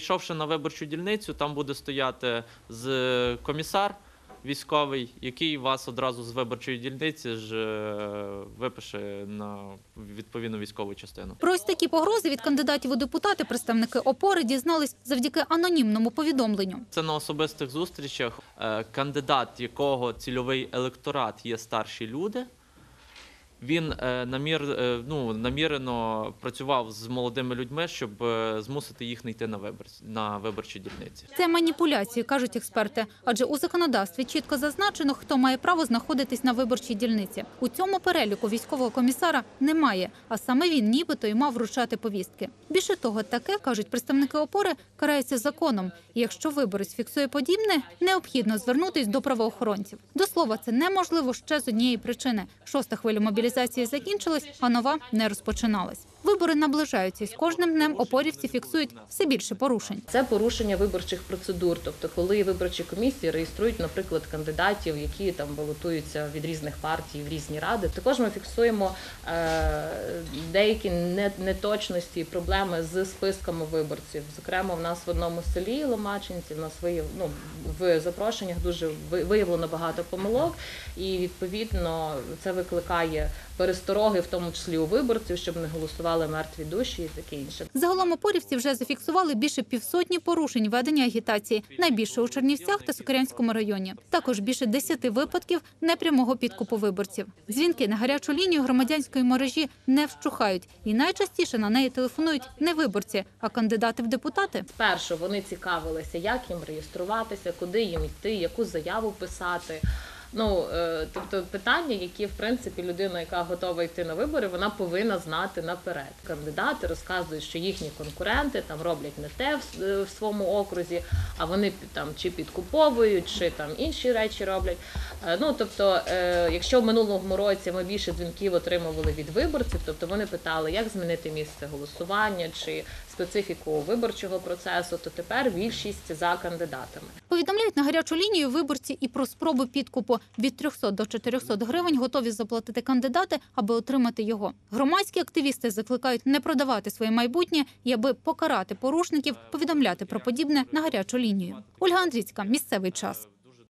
прийшовши на виборчу дільницю, там буде стояти з комісар військовий, який вас одразу з виборчої дільниці ж е, випише на відповідну військову частину. Про ось такі погрози від кандидатів у депутати представники опори дізнались завдяки анонімному повідомленню. Це на особистих зустрічах. Е, Кандидат, якого цільовий електорат є старші люди. Він е, намір, е, ну, намірено працював з молодими людьми, щоб е, змусити їх не йти на вибор на виборчі дільниці. Це маніпуляції, кажуть експерти. Адже у законодавстві чітко зазначено, хто має право знаходитись на виборчій дільниці. У цьому переліку військового комісара немає, а саме він нібито й мав вручати повістки. Більше того, таке кажуть представники опори карається законом. І якщо виборець фіксує подібне, необхідно звернутись до правоохоронців. До слова, це неможливо ще з однієї причини: шоста хвиля мобілізації закінчилась, а нова не розпочиналась. Вибори наближаються, і з кожним днем опорівці фіксують все більше порушень. Це порушення виборчих процедур. Тобто, коли виборчі комісії реєструють, наприклад, кандидатів, які там балотуються від різних партій в різні ради. Також ми фіксуємо е, деякі неточності, проблеми з списками виборців. Зокрема, в нас в одному селі Ломачинці, в нас вияв, ну, в запрошеннях дуже виявлено багато помилок, і відповідно це викликає перестороги, в тому числі у виборців, щоб не голосували мертві душі і таке інше. Загалом опорівці вже зафіксували більше півсотні порушень ведення агітації, найбільше у Чернівцях та Сокирянському районі. Також більше десяти випадків непрямого підкупу виборців. Дзвінки на гарячу лінію громадянської мережі не вщухають, і найчастіше на неї телефонують не виборці, а кандидати в депутати. Спершу вони цікавилися, як їм реєструватися, куди їм йти, яку заяву писати. Ну е, тобто питання, які в принципі людина, яка готова йти на вибори, вона повинна знати наперед. Кандидати розказують, що їхні конкуренти там роблять не те в, е, своєму окрузі, а вони там чи підкуповують, чи там інші речі роблять. Е, Ну тобто, якщо в минулому році ми більше дзвінків отримували від виборців, тобто вони питали, як змінити місце голосування чи специфіку виборчого процесу, то тепер більшість за кандидатами. Повідомляють на гарячу лінію виборці і про спробу підкупу від 300 до 400 гривень готові заплатити кандидати, аби отримати його. Громадські активісти закликають не продавати своє майбутнє і аби покарати порушників, повідомляти про подібне на гарячу лінію. Ольга Андрійська, місцевий час.